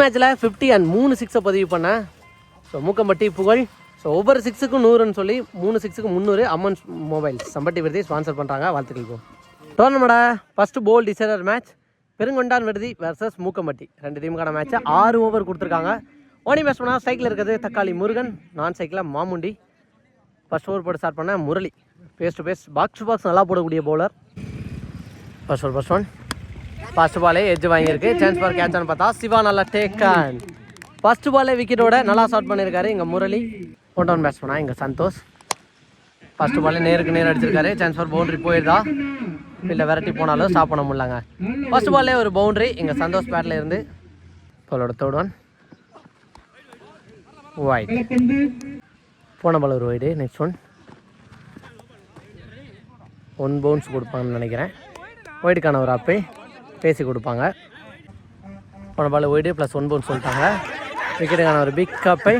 மேட்ச்சில் fifty and மூணு சிக்ஸை பதிவு பண்ணேன் ஸோ மூக்கம்பட்டி புகழ். ஸோ ஒவ்வொரு சிக்ஸுக்கும் நூறுன்னு சொல்லி மூணு சிக்ஸுக்கு முந்நூறு அம்மன் மொபைல் சம்பட்டி விருதி ஸ்பான்சர் பண்ணுறாங்க வாழ்த்துக்கள் போ டோர்னமெண்டா first ball decider match Perungondan Viruthi versus Mookkampatti. ரெண்டு டீமுக்கான மேட்ச்சை ஆறு ஓவர் கொடுத்துருக்காங்க. ஓனி பேஸ் பண்ணால் சைக்கிள் இருக்கிறது தக்காளி முருகன் நான் சைக்கிளாக மாமுண்டி. ஃபர்ஸ்ட் ஓவர் போட்டு ஸ்டார்ட் பண்ண Murali. Face to face box to box நல்லா போடக்கூடிய bowler first over first one first பாலே எட்ஜ் வாங்கியிருக்கு. சான்ஸ் ஃபார் கேட்ச்னு பார்த்தா சிவா நல்லா டேக்கன் ஃபர்ஸ்ட் பாலே விக்கெட்டோட நல்லா ஷாட் பண்ணியிருக்காரு இங்கே முரளி. ஒன் டவுன் பேட்ஸ்மேனா இங்கே சந்தோஷ். ஃபர்ஸ்ட் பாலே நேருக்கு நேர் அடிச்சிருக்காரு. சான்ஸ் ஃபார் பவுண்டரி போயிருதா? இல்லை விரட்டி போனாலும் ஸ்டாப் பண்ண முடியலங்க. ஃபர்ஸ்ட் பாலே ஒரு பவுண்டரி இங்கே சந்தோஷ் பேட்டில் இருந்து பாலோட தேர்ட் ஒன் ஒயிட் போன பால் ஒரு wide next one one bounce கொடுப்பாங்கன்னு நினைக்கிறேன். ஒயிடுக்கான ஒரு அப்பை பேசி கொடுப்பாங்க. போன பால் ஒயிடு ப்ளஸ் ஒன் பவுன் சொல்லிட்டாங்க. விக்கெட்டுக்கான ஒரு பிக் கப்பை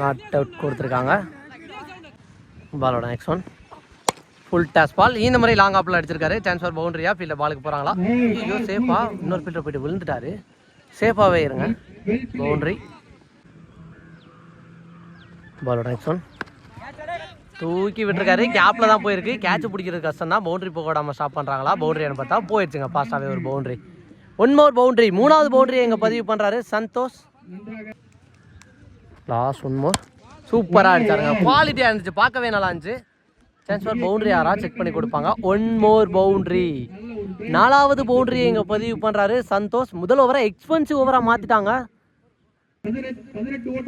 நாட் அவுட் கொடுத்துருக்காங்க. பாலோட next one full toss ball இந்த மாதிரி லாங் ஆப்பில் அடிச்சிருக்காரு. சான்ஸ் பவுண்டரியா ஃபீல்டில் பாலுக்கு போகிறாங்களா ஐயோ சேஃபா இன்னொரு ஃபீல்டர் போயிட்டு விழுந்துட்டாரு. சேஃபாகவே இருங்க. பவுண்டரி பாலோட நெக்ஸ்ட் ஒன் தூக்கி விட்டுருக்காரு. கேப்பில் தான் போயிருக்கு. கேட்ச் பிடிக்கிறது கஷ்டம் தான் பவுண்டரி போக விடாமல் ஸ்டாப் பண்ணுறாங்களா பவுண்டரின்னு பார்த்தா போயிடுச்சுங்க. ஃபாஸ்ட்டாகவே ஒரு பவுண்டரி ஒன் மோர் பவுண்டரி மூணாவது பவுண்டரி எங்கே பதிவு பண்ணுறாரு சந்தோஷ். லாஸ்ட் ஒன் மோர் சூப்பராக அடிச்சாருங்க குவாலிட்டியாக இருந்துச்சு. பார்க்கவே நல்லா இருந்துச்சு. சான்ஸ் ஃபார் பவுண்டரி யாரா செக் பண்ணி கொடுப்பாங்க. ஒன் மோர் பவுண்டரி நாலாவது பவுண்டரி இங்கே பதிவு பண்ணுறாரு சந்தோஷ். முதல் ஓவரை எக்ஸ்பென்சிவ் ஓவராக மாற்றிட்டாங்க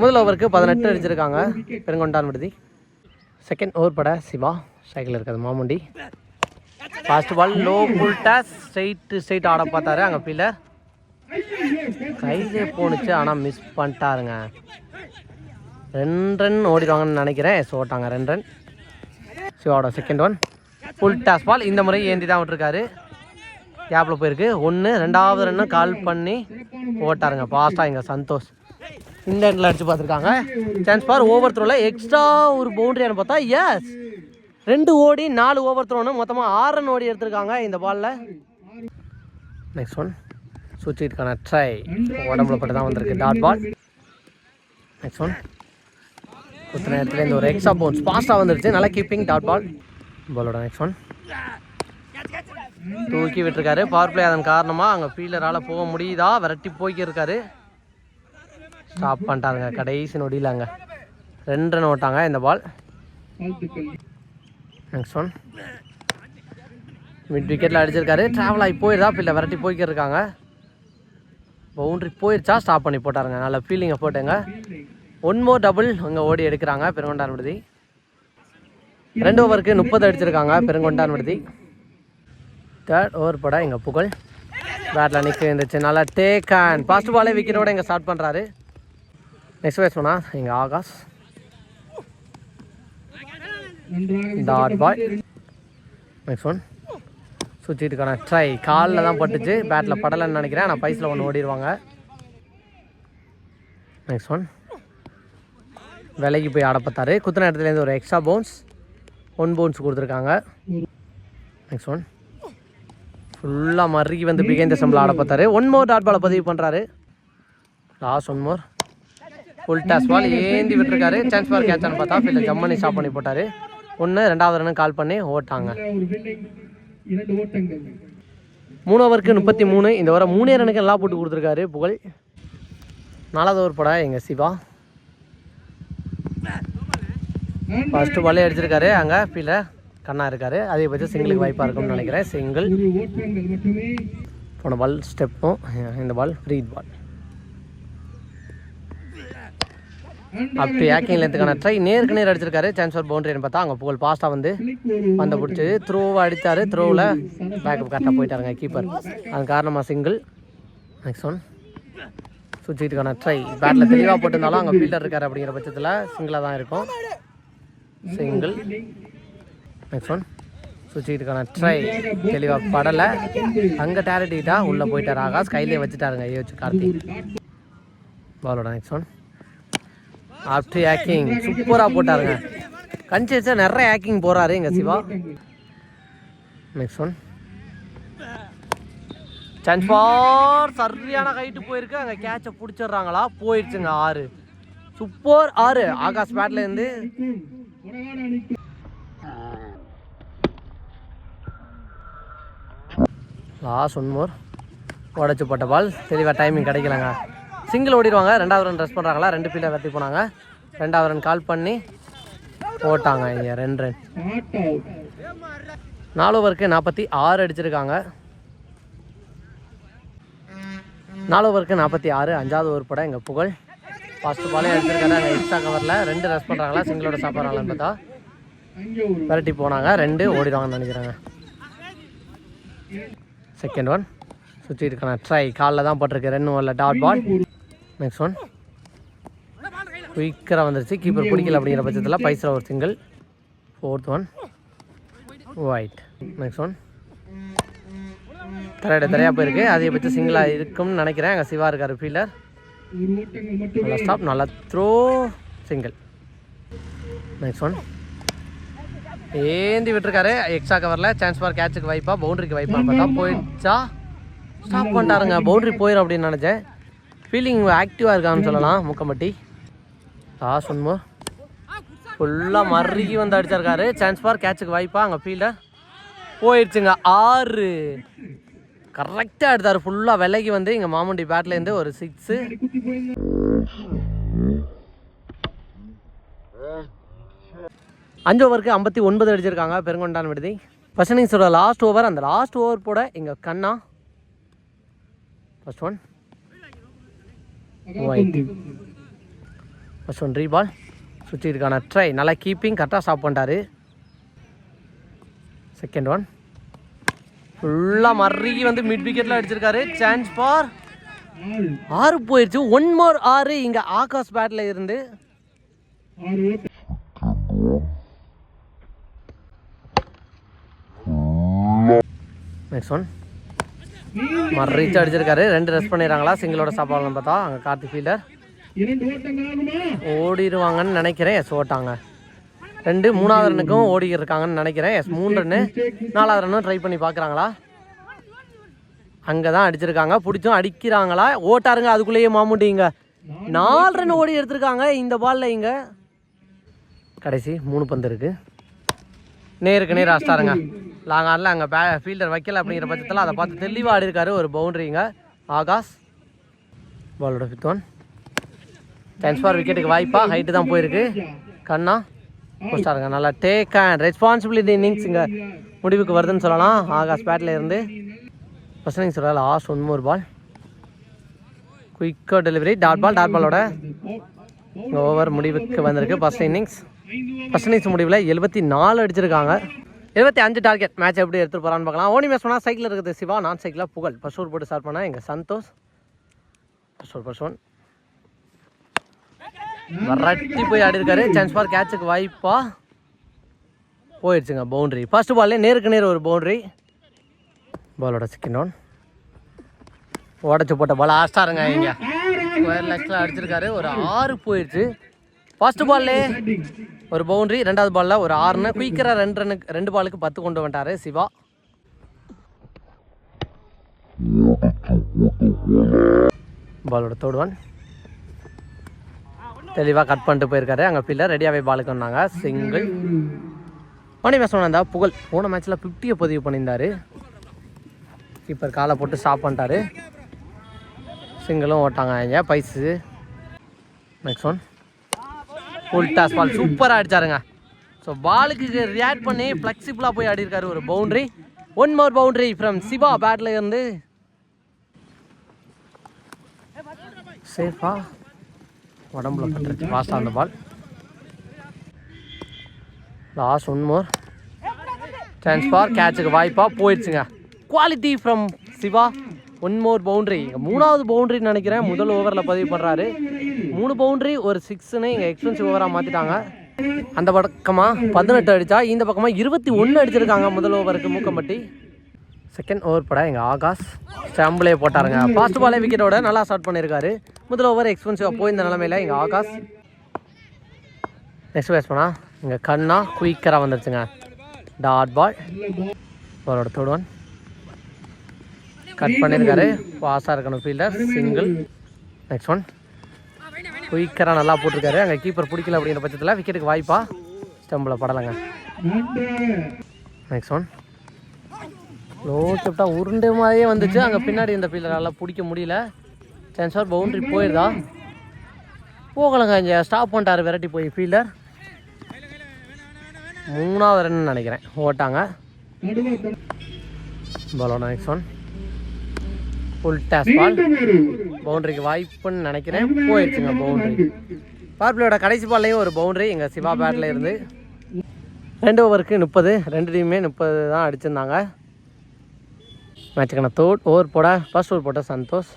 முதல் ஓவருக்கு பதினெட்டு அடிச்சிருக்காங்க. பெருங்கொண்டான் விடுதி. செகண்ட் ஓவர் பட சிவா சைக்கிள் இருக்காது Mamundi. Fast ball low full toss straight straight ஆட பார்த்தாரு அங்கே ஃபீல்டர் கையிலே போணுச்சு ஆனால் மிஸ் பண்ணிட்டாருங்க. ரெண்டு ரன் ஓடிடுவாங்கன்னு நினைக்கிறேன். எஸ் ஓட்டாங்க ரெண்டு run சிவாவோட second one full toss ball இந்த முறை ஏந்தி தான் விட்டுருக்காரு கேப்பில் போயிருக்கு. ஒன்று ரெண்டாவது ரன்னு கால் பண்ணி ஓட்டாருங்க ஃபாஸ்ட்டாக இங்கே சந்தோஷ். இந்த அடித்து பார்த்துருக்காங்க. சான்ஸ் பார் ஓவர் த்ரோவில் எக்ஸ்ட்ரா ஒரு பவுண்டரியானு பார்த்தா எஸ் ரெண்டு ஓடி நாலு ஓவர் த்ரோன்னு மொத்தமாக ஆறு ரன் ஓடி எடுத்திருக்காங்க இந்த பாலில் நெக்ஸ்ட் ஒன் சுவிட்சுக்கான ட்ரை உடம்புல பட்டு தான் வந்திருக்கு டாட் பால் நெக்ஸ்ட் ஒன் குத்து நேரத்தில் இந்த ஒரு எக்ஸ்ட்ரா பவுன்ஸ் ஃபாஸ்ட்டாக வந்துருச்சு நல்லா கீப்பிங் டாட் பால் பாலோட நெக்ஸ்ட் ஒன் தூக்கி விட்டுருக்காரு. பவர் பிளே அதன் காரணமாக அங்கே ஃபீல்டரால் போக முடியுதா? விரட்டி போய்க்கிருக்காரு. ஸ்டாப் பண்ணிட்டாருங்க கடைசி நொடியிலாங்க. ரெண்டு ரன் ஓட்டாங்க இந்த பால் நெக்ஸ்ட் ஒன் மிட் விக்கெட்டில் அடிச்சிருக்காரு. ட்ராவல் ஆகி போயிருதா? இல்லை விரட்டி போய்க்கிருக்காங்க. பவுண்ட்ரி போயிடுச்சா ஸ்டாப் பண்ணி போட்டாருங்க. நல்ல ஃபீலிங்கை போட்டுங்க. ஒன் மோர் டபுள் அங்கே ஓடி எடுக்கிறாங்க பெருங்கொண்டான் விடுதி. ரெண்டு ஓவருக்கு முப்பது அடிச்சிருக்காங்க பெருங்கொண்டான் விடுதி. தேர்ட் ஓவர் பட எங்கள் புகழ். பேட்டில் நிற்க இருந்துச்சு நல்லா டேக் அண்ட் ஃபர்ஸ்ட் பாலே விக்கெட்டோட இங்கே ஸ்டார்ட் பண்ணுறாரு நெக்ஸ்ட் பேஸ் எங்கள் Akash. Dot ball next one சுற்றிட்டுக்கான try காலில் தான் பட்டுச்சு. பேட்டில் படலைன்னு நினைக்கிறேன். ஆனால் பைஸில் ஒன்று ஓடிடுவாங்க நெக்ஸ்ட் ஒன் விலைக்கு போய் ஆட குத்தின இடத்துலேருந்து ஒரு எக்ஸ்ட்ரா பவுன்ஸ் ஒன் பவுன்ஸ் கொடுத்துருக்காங்க. நெக்ஸ்ட் ஒன் ஃபுல்லாக மறுக்கி வந்து பிகைந்த சம்பளம் ஆட ஒன் மோர் டாட் பாலை பதிவு பண்ணுறாரு last one more full toss ball ஏந்தி விட்டுருக்காரு. சான்ஸ் பால் கேட்சான்னு பார்த்தா ஃபீல்டில் ஜம்மனி ஸ்டாப் பண்ணி போட்டார். ஒன்று ரெண்டாவது ரன்னு கால் பண்ணி ஓட்டாங்க. மூணு ஓவருக்கு முப்பத்தி மூணு. இந்த வாரம் மூணே ரனுக்கு நல்லா போட்டு கொடுத்துருக்காரு. புகழ். நாலாவது ஓவர் பட எங்கள் சிவா. ஃபஸ்ட்டு பாலே அடிச்சிருக்காரு. அங்கே ஃபீல்டர் கண்ணா இருக்காரு. அதிகபட்சம் சிங்கிளுக்கு வாய்ப்பாக இருக்கும்னு நினைக்கிறேன். சிங்கிள் போன பால் ஸ்டெப்பும் இந்த பால் ஃப்ரீ பால் அப்படி ஆக்கிங் லென்த்துக்கான ட்ரை நேருக்கு நேர் அடிச்சிருக்காரு. சான்ஸ் ஃபார் பவுண்டரின்னு பார்த்தா அங்கே புகழ் ஃபாஸ்ட்டாக வந்து பந்த பிடிச்சி த்ரோவை அடித்தார் த்ரோவில் பேக்கப் கரெக்டாக போயிட்டாருங்க கீப்பர் அது காரணமாக சிங்கிள் நெக்ஸ்ட் ஒன் சுவிட்சுக்கான ட்ரை பேட்டில் தெளிவாக போட்டிருந்தாலும் அங்கே ஃபீல்டர் இருக்கார் அப்படிங்கிற பட்சத்தில் சிங்கிளாக தான் இருக்கும். சிங்கிள் நெக்ஸ்ட் ஒன் சுவிட்சுக்கான ட்ரை தெளிவாக படலை. அங்கே டேரட்டிட்டா உள்ளே போயிட்டார். ஆகாஷ் கையிலே வச்சுட்டாருங்க. யோசிச்சு கார்த்திக் பாலோட நெக்ஸ்ட் ஒன் ஆஃப்டர் ஹேக்கிங் சூப்பராக போட்டாருங்க. கஞ்சி வச்சா நிறைய ஹேக்கிங் போகிறாரு எங்கள் Siva. Next one chance for சரியான ஹைட்டு போயிருக்கு. அங்கே கேட்சை பிடிச்சிடுறாங்களா? போயிடுச்சுங்க ஆறு. சூப்பர் ஆறு. ஆகாஷ் பேட்லேருந்து லாஸ்ட் ஒன் மோர் உடச்சு போட்ட பால் தெளிவாக டைமிங் கிடைக்கலங்க. சிங்கிள் ஓடிடுவாங்க. ரெண்டாவது ரன் ரெஸ்ட் பண்ணுறாங்களா ரெண்டு ஃபீல்டர் வெட்டி போனாங்க. ரெண்டாவது ரன் கால் பண்ணி போட்டாங்க இங்கே ரெண்டு ரன். நாலு ஓவருக்கு நாற்பத்தி ஆறு அடிச்சிருக்காங்க. நாலு ஓவருக்கு நாற்பத்தி ஆறு. அஞ்சாவது ஓவர் படம் எங்கள் புகழ். ஃபஸ்ட்டு பாலே அடிச்சிருக்காரு எக்ஸ்ட்ரா கவரில் ரெண்டு ரெஸ்ட் பண்ணுறாங்களா சிங்கிளோட சாப்பிட்றாங்களான்னு பார்த்தா. விரட்டி போனாங்க. ரெண்டு ஓடிடுவாங்கன்னு நினைக்கிறாங்க. செகண்ட் ஒன் சுற்றி இருக்கான ட்ரை காலில் தான் போட்டிருக்கு. ரெண்டு ஓரில் டாட் பால் நெக்ஸ்ட் ஒன் குயிக்கராக வந்துருச்சு. கீப்பர் பிடிக்கல அப்படிங்கிற பட்சத்தில் பைசா ஒரு single fourth one wide next one தரையிட தரையாக போயிருக்கு. அதிகபட்சம் சிங்கிளாக இருக்கும்னு நினைக்கிறேன். அங்கே சிவா இருக்கார் ஃபீல்டர் நல்லா ஸ்டாப் நல்லா த்ரோ சிங்கிள் நெக்ஸ்ட் ஒன் ஏந்தி விட்டுருக்காரு. எக்ஸ்ட்ரா கவரில் சான்ஸ் பார் கேட்சுக்கு வைப்பா பவுண்டரிக்கு வைப்பா பார்த்தா போயிடுச்சா? ஸ்டாப் பண்ணிட்டாருங்க. பவுண்டரி போயிடும் அப்படின்னு நினச்சேன். ஃபீலிங் ஆக்டிவாக இருக்கான்னு சொல்லலாம் முக்கம்பட்டி. லாஸ்ட் ஒன்மோ ஃபுல்லாக மறுகி வந்து அடிச்சிருக்காரு. சான்ஸ் பார் கேட்சுக்கு வாய்ப்பா அங்கே ஃபீல்டர் போயிடுச்சுங்க ஆறு. கரெக்டாக எடுத்தார். ஃபுல்லாக விலகி வந்து இங்கே மாமுண்டி பேட்லேருந்து ஒரு சிக்ஸு அஞ்சு ஓவருக்கு ஐம்பத்தி ஒன்பது அடிச்சிருக்காங்க பெருங்கொண்டான் விடுதி. ஃபர்ஸ்ட் இன்னிங்ஸோட லாஸ்ட் ஓவர் அந்த லாஸ்ட் ஓவர் போட இங்கே கண்ணா. First one wide first one ரீபால் சுற்றி இருக்கான ட்ரை நல்லா கீப்பிங் கரெக்டாக ஸ்டாப் பண்ணிட்டாரு. செகண்ட் ஒன் ஃபுல்லாக மறுகி வந்து மிட் விக்கெட்டில் அடிச்சிருக்காரு. சான்ஸ் ஃபார் ஆறு போயிடுச்சு ஒன் மோர் ஆறு இங்கே ஆகாஷ் பேட்டில் இருந்து. நெக்ஸ்ட் ஒன் மறுச்சு அடிச்சிருக்காரு. ரெண்டு ரெஸ்ட் பண்ணிடுறாங்களா. சிங்கிளோட சாப்பாடுன்னு பார்த்தா அங்கே கார்த்திக் ஃபீல்டர் ஓடிடுவாங்கன்னு நினைக்கிறேன். எஸ் ஓட்டாங்க. ரெண்டு மூணாவது ரன்னுக்கும் ஓடி இருக்காங்கன்னு நினைக்கிறேன். எஸ் மூணு ரன்னு நாலாவது ரன்னும் ட்ரை பண்ணி பார்க்குறாங்களா? அங்கே தான் அடிச்சிருக்காங்க. பிடிச்சும் அடிக்கிறாங்களா? ஓட்டாருங்க. அதுக்குள்ளேயே மாமுட்டிங்க. நாலு ரன் ஓடி எடுத்திருக்காங்க. இந்த பால்ல இங்க. கடைசி மூணு பந்து இருக்கு. நேருக்கு நேர் அஸ்டாருங்க லாங் ஆரில் அங்கே பே ஃபீல்டர் வைக்கல அப்படிங்கிற பட்சத்தில் அதை பார்த்து தெளிவாக ஆடி இருக்காரு ஒரு பவுண்டரிங்க. ஆகாஷ். பாலோட ஃபிஃப்த் ஒன் சான்ஸ் ஃபார் விக்கெட்டுக்கு வாய்ப்பா ஹைட்டு தான் போயிருக்கு. கண்ணா. போஸ்டாருங்க நல்லா டேக் அண்ட் ரெஸ்பான்சிபிலிட்டி இன்னிங்ஸ் இங்கே முடிவுக்கு வருதுன்னு சொல்லலாம். ஆகாஷ் பேட்டில் இருந்து. ஃபர்ஸ்ட் இன்னிங்ஸ் சொல்லலாம் லாஸ்ட் ஒன் மோர் பால் குயிக்கோ டெலிவரி டாட் பால் டாட் பாலோட ஓவர் முடிவுக்கு வந்திருக்கு. ஃபர்ஸ்ட் இன்னிங்ஸ் ஃபர்ஸ்ட் முடிவில் எழுபத்தி நாலு அடிச்சிருக்காங்க. எழுபத்தி அஞ்சு டார்கெட் மேட்ச் எப்படி எடுத்துகிட்டு போகிறான்னு பார்க்கலாம். ஓனி மேட்ச் பண்ணால் சைக்கிள் இருக்குது சிவா நான் சைக்கிளாக புகழ். ஃபர்ஸ்ட் ஓவர் போட்டு ஸ்டார்ட் பண்ணால் எங்கள் Santhosh. First over first one வரட்டி போய் ஆடி இருக்காரு. சான்ஸ் ஃபார் கேட்சுக்கு வாய்ப்பா போயிடுச்சுங்க பவுண்டரி ஃபர்ஸ்ட் பால்லே நேருக்கு நேர் ஒரு பவுண்டரி பாலோட செகண்ட் ஒன் உடச்சி போட்ட பால் ஆஸ்டாருங்க இங்கே. ஸ்கொயர் லெக்ஸில் அடிச்சிருக்காரு. ஒரு ஆறு போயிடுச்சு ஃபர்ஸ்ட் பால்லே ஒரு பவுண்டரி ரெண்டாவது பாலில் ஒரு ஆறுன்னு குயிக்கராக ரெண்டு ரன்னுக்கு ரெண்டு பாலுக்கு பத்து கொண்டு வந்துட்டாரு சிவா. பாலோட தேர்ட் ஒன் தெளிவாக கட் பண்ணிட்டு போயிருக்காரு. அங்கே ஃபீல்டர் ரெடியாகவே பாலுக்கு வந்தாங்க. சிங்கிள் மணி மேட்ச் வந்தா புகழ். போன மேட்ச்சில் ஃபிஃப்டியை பதிவு பண்ணியிருந்தாரு. கீப்பர் காலை போட்டு ஸ்டாப் பண்ணிட்டாரு. சிங்கிளும் ஓட்டாங்க ஐயா பைஸு நெக்ஸ்ட் ஒன் ஃபுல் பால் சூப்பராக அடித்தாருங்க ஸோ பாலுக்கு ரியாக்ட் பண்ணி ஃப்ளெக்சிபிளாக போய் ஆடிருக்காரு ஒரு boundary one more boundary from Siva battle இருந்து. சேஃபா உடம்புல பட்டுருச்சு. ஃபாஸ்ட்டாக அந்த ball last one more chance for கேட்சுக்கு வாய்ப்பாக போயிடுச்சுங்க. Quality from Siva one more boundary மூணாவது பவுண்டரின்னு நினைக்கிறேன். முதல் ஓவரில் பதிவு பண்ணுறாரு மூணு பவுண்டரி ஒரு சிக்ஸ்னு எங்கள் எக்ஸ்பென்சிவ் ஓவராக மாற்றிட்டாங்க அந்த பக்கமாக பதினெட்டு அடித்தா இந்த பக்கமாக இருபத்தி ஒன்று அடிச்சிருக்காங்க முதல் ஓவருக்கு மூக்கம்பட்டி. செகண்ட் ஓவர் பட எங்கள் ஆகாஷ் ஸ்டாம்பிளே போட்டாருங்க. ஃபாஸ்ட் பாலே விக்கெட்டோட நல்லா ஸ்டார்ட் பண்ணியிருக்காரு முதல் ஓவர் எக்ஸ்பென்சிவாக போயிருந்த நிலமையில எங்கள் ஆகாஷ். நெக்ஸ்ட் பேஸ் பண்ணா இங்கே கண்ணா குயிக்கராக வந்துருச்சுங்க. டாட் பால் பாலோட தேர்ட் ஒன் கட் பண்ணியிருக்காரு பாஸாக இருக்கணும் ஃபீல்டர் சிங்கிள் நெக்ஸ்ட் ஒன் குயிக்கராக நல்லா போட்டிருக்காரு. அங்கே கீப்பர் பிடிக்கல அப்படிங்கிற பட்சத்தில் விக்கெட்டுக்கு வாய்ப்பா ஸ்டம்பில் படலைங்க. நெக்ஸ்ட் ஒன் லோ செப்டா உருண்டை மாதிரியே வந்துச்சு. அங்கே பின்னாடி இந்த ஃபீல்டரால் பிடிக்க முடியல. சான்ஸ் ஆர் பவுண்ட்ரி போயிருதா? போகலைங்க. இங்கே ஸ்டாப் பண்ணிட்டாரு வெரைட்டி போய் ஃபீல்டர் மூணாவது ரன் நினைக்கிறேன். ஓட்டாங்க. பாலோட next one full toss ball பவுண்டரிக்கு வாய்ப்புன்னு நினைக்கிறேன். போயிடுச்சுங்க பவுண்டரி பவர் பிளேயோட கடைசி பால்லையும் ஒரு பவுண்டரி எங்கள் சிவா பேட்டில் இருந்து. ரெண்டு ஓவருக்கு முப்பது ரெண்டு டீமுமே முப்பது தான் அடிச்சிருந்தாங்க. மேட்சுக்கான தேர்ட் ஓவர் போட ஃபர்ஸ்ட் ஓவர் போட்ட சந்தோஷ்.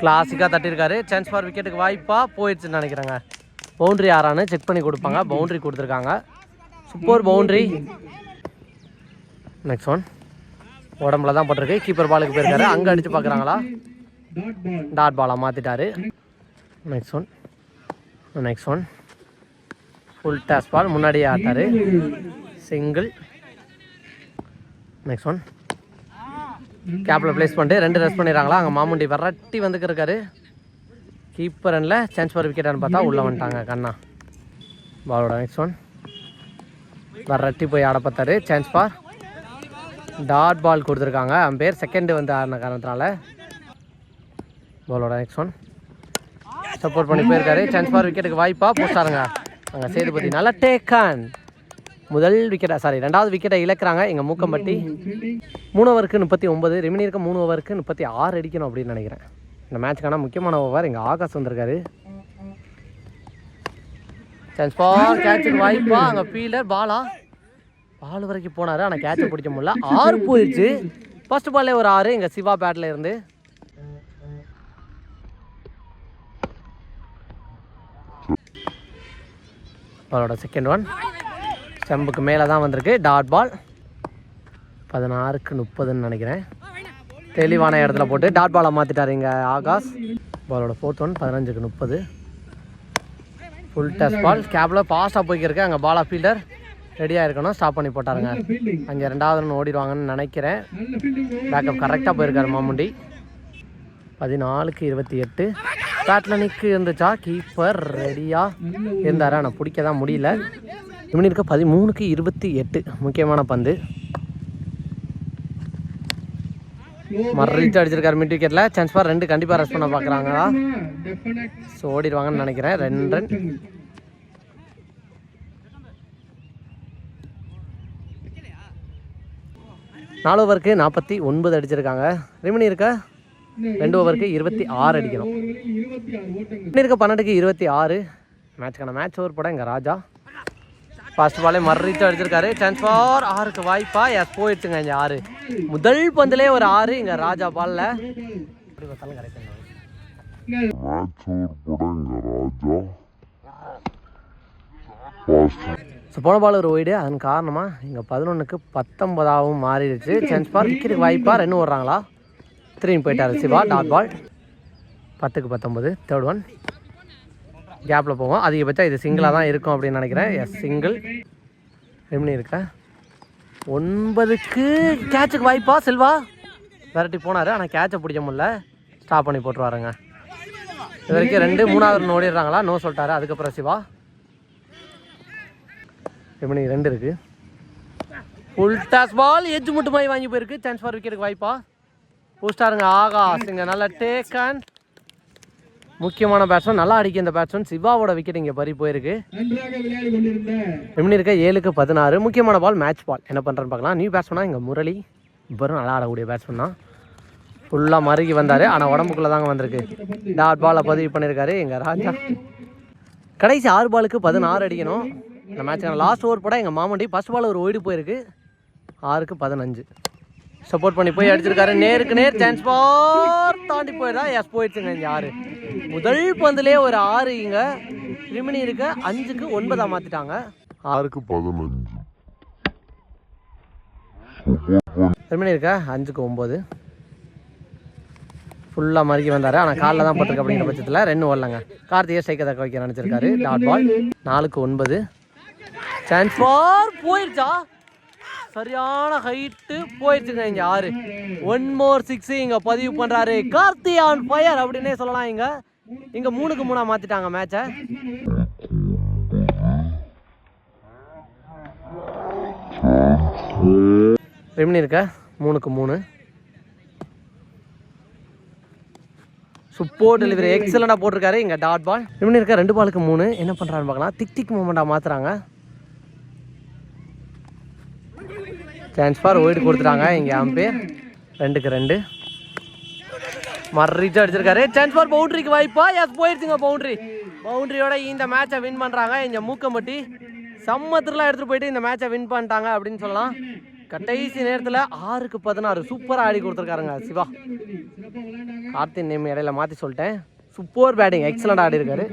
கிளாசிக்காக தட்டியிருக்காரு. சான்ஸ் ஃபார் விக்கெட்டுக்கு வாய்ப்பாக போயிடுச்சுன்னு நினைக்கிறேங்க. பவுண்ட்ரி யாரான்னு செக் பண்ணி கொடுப்பாங்க. பவுண்ட்ரி கொடுத்துருக்காங்க. சூப்பர் பவுண்ட்ரி நெக்ஸ்ட் ஒன் உடம்புல தான் போட்டிருக்கு. கீப்பர் பாலுக்கு போயிருக்காரு. அங்கே அடித்து பார்க்குறாங்களா டாட் பாலாக மாற்றிட்டாரு next one next one full toss ball முன்னாடியே ஆட்டார். சிங்கிள் நெக்ஸ்ட் ஒன் கேப்பில் ப்ளேஸ் பண்ணிட்டு ரெண்டு ரெஸ்ட் பண்ணிடுறாங்களா? அங்கே மாமுண்டி வரட்டி வந்துக்கு இருக்காரு. கீப்பர் ரனில் சான்ஸ் ஃபார் விக்கெட்டான்னு பார்த்தா உள்ளே வந்துட்டாங்க கண்ணா. பாலோட நெக்ஸ்ட் ஒன் வரட்டி போய் ஆட பார்த்தாரு. சான்ஸ் ஃபார் டாட் பால் கொடுத்துருக்காங்க. அம்பேர் செகண்டு வந்து ஆடின காரணத்தினால. பாலோட நெக்ஸ்ட் ஒன் சப்போர்ட் பண்ணி போயிருக்காரு. சான்ஸ் ஃபார் விக்கெட்டுக்கு வாய்ப்பாக போஸ்டாருங்க. அங்கே சேதுபதி நல்லா டேக்கான் முதல் விக்கெட்டை சாரி ரெண்டாவது விக்கெட்டை இழக்கிறாங்க. எங்கள் மூக்கம்பட்டி. மூணு ஓவருக்கு முப்பத்தி ஒம்பது ரெமினி இருக்க மூணு ஓவருக்கு முப்பத்தி ஆறு அடிக்கணும் அப்படின்னு நினைக்கிறேன். இந்த மேட்ச்க்கான முக்கியமான ஓவர் எங்கள் ஆகாஷ் வந்திருக்காரு. சான்ஸ் ஃபார் கேட்சுக்கு வாய்ப்பா. அங்கே ஃபீல்டர் பாலா பால் வரைக்கும் போனார் ஆனால் கேட்ச் பிடிக்க முடியல. ஆறு போயிடுச்சு ஃபர்ஸ்ட் பால்லே ஒரு ஆறு எங்கள் சிவா பேட்டில் இருந்து. பாலோட செகண்ட் ஒன் ஸ்டம்புக்கு மேலே தான் வந்திருக்கு டாட் பால் பதினாறுக்கு முப்பதுன்னு நினைக்கிறேன். தெளிவான இடத்துல போட்டு டாட் பாலை மாற்றிட்டார் இங்கே ஆகாஷ். பாலோட ஃபோர்த் ஒன் பதினஞ்சுக்கு முப்பது. ஃபுல் டச் பால் கேப்பில் ஃபாஸ்ட்டாக போய்க்கிருக்கு அங்கே பாலா ஃபீல்டர் ரெடியாக இருக்கணும். ஸ்டாப் பண்ணி போட்டாருங்க. அங்கே ரெண்டாவது ரன் ஓடிடுவாங்கன்னு நினைக்கிறேன். பேக்கப் கரெக்டாக போயிருக்காரு மாமுண்டி. பதினாலுக்கு இருபத்தி எட்டு. பேட்டில் நிற்கு இருந்துச்சா? கீப்பர் ரெடியாக இருந்தார். ஆனால் பிடிக்க தான் முடியல. இப்படி இருக்க பதிமூணுக்கு இருபத்தி எட்டு. முக்கியமான பந்து. மறைச்சு அடிச்சிருக்காரு மிட் விக்கெட்டில் சான்ஸ் ஃபார் ரெண்டு கண்டிப்பாக ரெஸ்ட் பண்ண பார்க்குறாங்களா ஸோ ஓடிடுவாங்கன்னு நினைக்கிறேன். ரெண்டு ரன் நாலு ஓவருக்கு நாற்பத்தி ஒன்பது அடிச்சிருக்காங்க. ரிமினி இருக்க? ரெண்டு ஓவருக்கு இருபத்தி ஆறு அடிக்கணும். ரிமினி இருக்க பன்னெண்டுக்கு இருபத்தி ஆறு. மேட்ச்க்கான மேட்ச் ஓவர் போட இங்கே ராஜா. ஃபர்ஸ்ட் பாலே மறைச்சு அடிச்சிருக்காரு. சான்ஸ் ஃபார் ஆறுக்கு வாய்ப்பா. எஸ் போயிடுச்சுங்க இங்கே ஆறு. முதல் பந்துலே ஒரு ஆறு இங்கே ராஜா பால்ல எப்படி பார்த்தாலும் கரெக்ட் மேட்ச் ஓவர் போட இங்க ராஜா? ஸோ போன பால் ஒரு ஒய்டு அதன் காரணமாக இங்கே பதினொன்றுக்கு பத்தொன்பதாகவும் மாறிடுச்சு. சான்ஸ் பார் விக்கெட் வாய்ப்பாக ரெண்டு ஓடுறாங்களா? திரும்பி போயிட்டார் சிவா டாட் பால் பத்துக்கு பத்தொம்பது தேர்ட் ஒன் கேப்பில் போவோம். அதிகபட்சம் இது சிங்கிளாக தான் இருக்கும் அப்படின்னு நினைக்கிறேன். எஸ் சிங்கிள் ரெமினி இருக்கேன் ஒன்பதுக்கு கேட்சுக்கு வாய்ப்பா செல்வா? விரட்டி போனார். ஆனால் கேட்சை பிடிக்க முடியல. ஸ்டாப் பண்ணி போட்டுருவாருங்க. இது வரைக்கும் ரெண்டு மூணாவது ஓடிடுறாங்களா? நோ சொல்லிட்டாரு. அதுக்கப்புறம் சிவா. ரெமினி ரெண்டு இருக்கு. ஃபுல் டாஸ் பால் எஜ் மட்டும் மாதிரி வாங்கி போயிருக்கு. சான்ஸ் ஃபார் விக்கெட்டுக்கு வாய்ப்பா. போஸ்டாருங்க ஆகாஷ் இங்கே நல்லா டேக்கன் முக்கியமான பேட்ஸ்மேன் நல்லா அடிக்க இந்த பேட்ஸ்மேன் சிவாவோட விக்கெட் இங்கே பறி போயிருக்கு. ரெமினி இருக்க? ஏழுக்கு பதினாறு. முக்கியமான பால் மேட்ச் பால் என்ன பண்ணுறேன்னு பார்க்கலாம். நியூ பேட்ஸ்மேனா இங்கே முரளி. இவரும் நல்லா ஆடக்கூடிய பேட்ஸ்மேன் தான். ஃபுல்லாக மருகி வந்தார். ஆனால் உடம்புக்குள்ளே தாங்க வந்திருக்கு. டாட் பாலை பதிவு பண்ணியிருக்காரு எங்கள் ராஜா. கடைசி ஆறு பாலுக்கு பதினாறு அடிக்கணும். இந்த மேட்ச் லாஸ்ட் ஓவர் போட எங்கள் மாமண்டி ஃபர்ஸ்ட் பால் ஒரு ஓடி போயிருக்கு. ஆறுக்கு பதினஞ்சு. சப்போர்ட் பண்ணி போய் அடிச்சிருக்காரு. நேருக்கு நேர் சான்ஸ் பார் தாண்டி போயிடா எஸ் போயிடுச்சுங்க இங்கே ஆறு. முதல் பந்துலேயே ஒரு ஆறு இங்க. ரிமினி இருக்க அஞ்சுக்கு ஒன்பதா மாத்திட்டாங்க. ஆறுக்கு பதினஞ்சு. ரிமினி இருக்க? அஞ்சுக்கு ஒம்பது ஃபுல்லாக மறுக்கி வந்தார். ஆனால் காலில் தான் பட்டிருக்கு அப்படிங்கிற பட்சத்தில் ரெண்டு ஓடலங்க. கார்த்திகை ஸ்ட்ரைக்கை தக்க வைக்க நினச்சிருக்காரு. டாட் பால் நாலுக்கு ஒன்பது. சான்ஸ் ஃபார் போயிருச்சா? சரியான ஹைட்டு போயிடுச்சுங்க இங்க ஆறு. ஒன் மோர் சிக்ஸ் இங்க பதிவு பண்றாரு. கார்த்தி ஆன் ஃபயர் அப்படின்னே சொல்லலாம் இங்க. இங்க மூணுக்கு மூணா மாத்திட்டாங்க மேட்சை ரெமினி இருக்க? மூணுக்கு மூணு. சூப்பர் டெலிவரி எக்ஸலண்டாக போட்டிருக்காரு இங்கே டாட் பால் ரிமினி இருக்க? ரெண்டு பாலுக்கு மூணு. என்ன பண்ணுறான்னு பார்க்கலாம். திக் திக் மூமெண்ட்டாக மாற்றுறாங்க சான்ஸ் ஃபார் ஒயிட் கொடுத்துட்டாங்க. இங்கே அம்பேர் ரெண்டுக்கு ரெண்டு. மர்ரிச்சு அடிச்சிருக்காரு. சான்ஸ் ஃபார் பவுண்டரிக்கு வாய்ப்பா? எஸ் போயிடுச்சுங்க பவுண்டரி பவுண்டரியோட இந்த மேட்சை வின் பண்ணுறாங்க இங்கே மூக்கம்பட்டி. சம்மத்திரலாம் எடுத்துகிட்டு போயிட்டு இந்த மேட்சை வின் பண்ணிட்டாங்க அப்படின்னு சொல்லலாம். கடைசி நேரத்தில் ஆறுக்கு பதினாறு. சூப்பராக ஆடி கொடுத்துருக்காருங்க சிவா. கார்த்தின் நேம் இடையில மாற்றி சொல்லிட்டேன். சூப்பர் பேட்டிங் எக்ஸலண்ட் ஆடி இருக்காரு